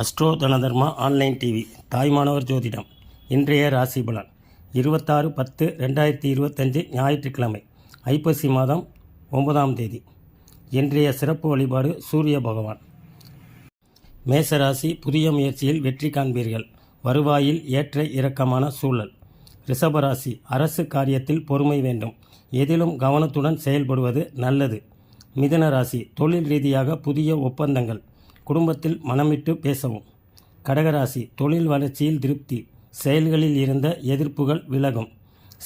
Astro தனதர்மா online TV Thayumanavar ஜோதிடம் இன்றைய ராசி பலன். இருபத்தாறு பத்து ரெண்டாயிரத்தி இருபத்தஞ்சு ஞாயிற்றுக்கிழமை ஐப்பசி மாதம் ஒன்பதாம் தேதி. இன்றைய சிறப்பு வழிபாடு சூரிய பகவான். மேசராசி புதிய முயற்சியில் வெற்றி காண்பீர்கள். வருவாயில் ஏற்ற இறக்கமான சூழல். ரிஷபராசி அரசு காரியத்தில் பொறுமை வேண்டும். எதிலும் கவனத்துடன் செயல்படுவது நல்லது. மிதுன ராசி தொழில் ரீதியாக புதிய ஒப்பந்தங்கள். குடும்பத்தில் மனமிட்டு பேசவும். கடகராசி தொழில் வளர்ச்சியில் திருப்தி. செயல்களில் இருந்த எதிர்ப்புகள் விலகும்.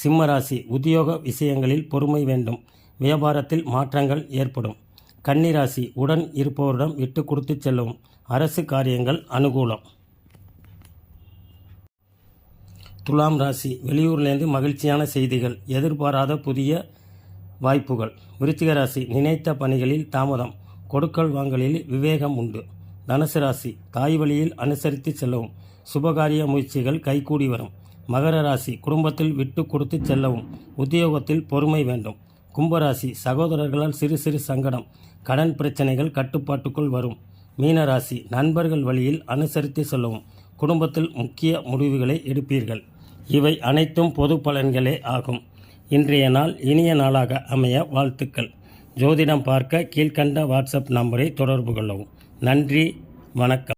சிம்மராசி உத்தியோக விஷயங்களில் பொறுமை வேண்டும். வியாபாரத்தில் மாற்றங்கள் ஏற்படும். கன்னிராசி உடன் இருப்பவரிடம் விட்டு கொடுத்து செல்லவும். அரசு காரியங்கள் அனுகூலம். துலாம் ராசி வெளியூர்லேருந்து மகிழ்ச்சியான செய்திகள். எதிர்பாராத புதிய வாய்ப்புகள். விருச்சிக ராசி நினைத்த பணிகளில் தாமதம். கொடுக்கல் வாங்கலில் விவேகம் உண்டு. தனுசு ராசி தாய் வழியில் அனுசரித்து செல்லவும். சுபகாரிய முயற்சிகள் கைகூடி வரும். மகர ராசி குடும்பத்தில் விட்டு கொடுத்து செல்லவும். உத்தியோகத்தில் பொறுமை வேண்டும். கும்பராசி சகோதரர்களால் சிறு சிறு சங்கடம் கடன் பிரச்சனைகள் கட்டுப்பாட்டுக்குள் வரும். மீனராசி நண்பர்கள் வழியில் அனுசரித்து செல்லவும். குடும்பத்தில் முக்கிய முடிவுகளை எடுப்பீர்கள். இவை அனைத்தும் பொது பலன்களே ஆகும். இன்றைய நாள் இனிய நாளாக அமைய வாழ்த்துக்கள். ஜோதிடம் பார்க்க கீழ்க்கண்ட வாட்ஸ்அப் நம்பரை தொடர்பு கொள்ளவும். நன்றி வணக்கம்.